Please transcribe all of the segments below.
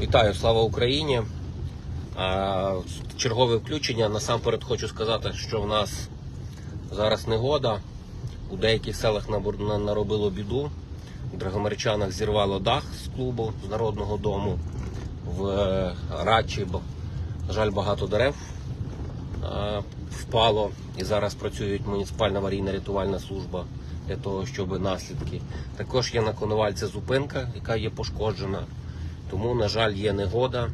Вітаю, слава Україні. Чергове включення. Насамперед хочу сказати, що в нас зараз негода. У деяких селах наробило біду. У Драгомирчанах зірвало дах з клубу з народного дому. В е, Рачі, на жаль, багато дерев впало. І зараз працює муніципальна аварійна рятувальна служба для того, щоб наслідки. Також є на Коновальця зупинка, яка є пошкоджена. Тому, на жаль, є негода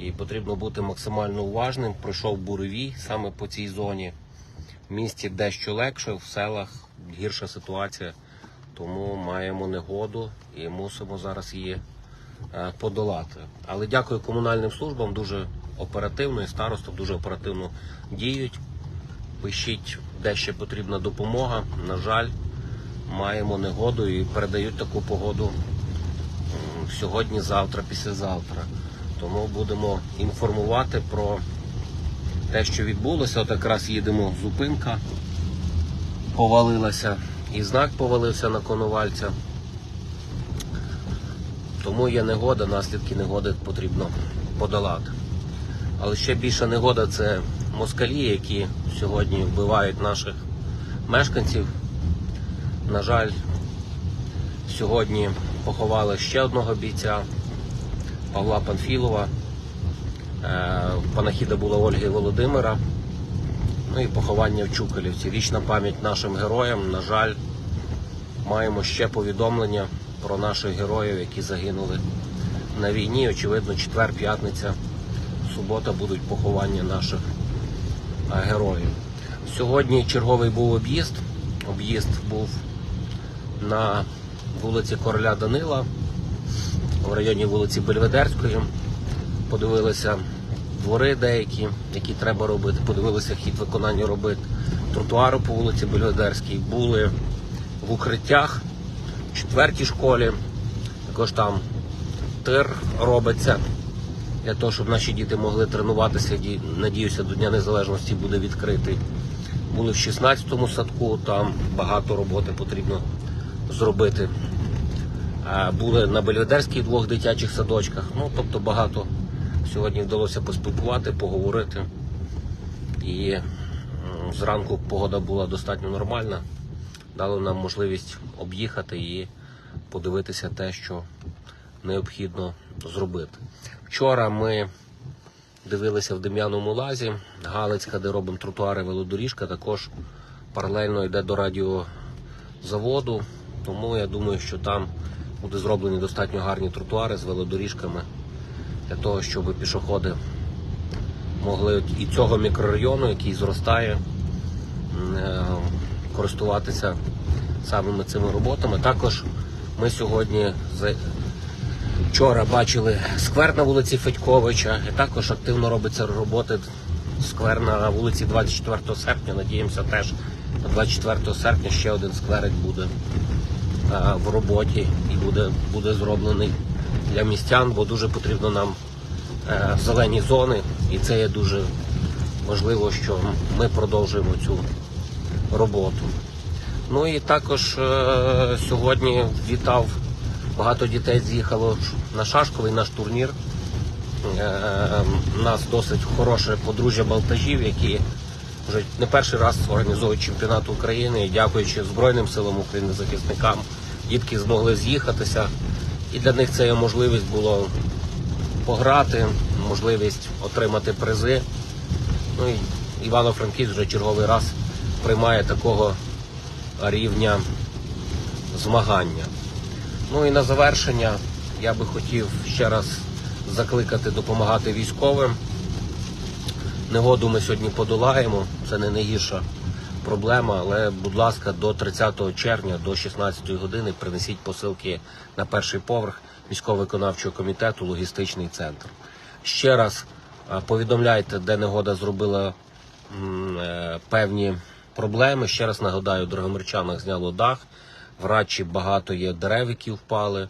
і потрібно бути максимально уважним. Пройшов буревій саме по цій зоні. В місті дещо легше, в селах гірша ситуація. Тому маємо негоду і мусимо зараз її е, подолати. Але дякую комунальним службам, дуже оперативно і старостам дуже оперативно діють. Пишіть, де ще потрібна допомога. На жаль, маємо негоду і передають таку погоду сьогодні, завтра, післязавтра. Тому будемо інформувати про те, що відбулося. От якраз їдемо, зупинка повалилася, і знак повалився на конувальця. Тому є негода, наслідки негоди потрібно подолати. Але ще більша негода це москалі, які сьогодні вбивають наших мешканців. На жаль, сьогодні поховали ще одного бійця Павла Панфілова. Е, Панахіда була Ольги Володимира. Ну і поховання в Чукалівці. Вічна пам'ять нашим героям. На жаль, маємо ще повідомлення про наших героїв, які загинули на війні. Очевидно, четвер, п'ятниця, субота будуть поховання наших е, героїв. Сьогодні черговий був об'їзд. Об'їзд був на вулиці Короля Данила, в районі вулиці Бельведерської. Подивилися двори деякі, які треба робити. Подивилися хід виконання робит тротуару по вулиці Бельведерській. Були в укриттях в четвертій школі. Також там тир робиться для того, щоб наші діти могли тренуватися. Надіюся, до Дня Незалежності буде відкритий. Були в 16-му садку, там багато роботи потрібно зробити. Були на Бельведерських двох дитячих садочках. Ну, тобто багато сьогодні вдалося поспілкувати, поговорити. І зранку погода була достатньо нормальна. Дало нам можливість об'їхати і подивитися те, що необхідно зробити. Вчора ми дивилися в Дем'яному лазі, Галицька, де робимо тротуари, велодоріжка, також паралельно йде до радіозаводу. Тому я думаю, що там буде зроблені достатньо гарні тротуари з велодоріжками для того, щоб пішоходи могли і цього мікрорайону, який зростає, е, користуватися самими цими роботами. Також ми сьогодні вчора бачили сквер на вулиці Федьковича, і також активно робиться роботи сквер на вулиці 24 серпня. Надіємося, теж на 24 серпня ще один скверик буде е, в роботі і буде, буде зроблений для містян, бо дуже потрібно нам е, зелені зони, і це є дуже важливо, що ми продовжуємо цю роботу. Ну і також е, сьогодні вітав багато дітей з'їхало на Шашковий наш турнір. Е, у нас досить хороше подружжя балтажів, які вже не перший раз організовують чемпіонат України. І дякуючи Збройним силам України, захисникам, дітки змогли з'їхатися. І для них це є можливість було пограти, можливість отримати призи. Ну і Івано-Франківськ вже черговий раз приймає такого рівня змагання. Ну і на завершення я би хотів ще раз закликати допомагати військовим. Негоду ми сьогодні подолаємо, це не найгірша проблема, але, будь ласка, до 30 червня, до 16 години принесіть посилки на перший поверх військово-виконавчого комітету, логістичний центр. Ще раз повідомляйте, де негода зробила е, певні проблеми. Ще раз нагадаю, в зняло дах, в Радчі багато є дерев, які впали.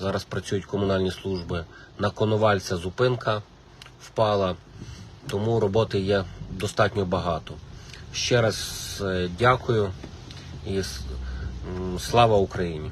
Зараз працюють комунальні служби. На Коновальця зупинка впала, тому роботи є достатньо багато. Ще раз е, дякую і слава Україні!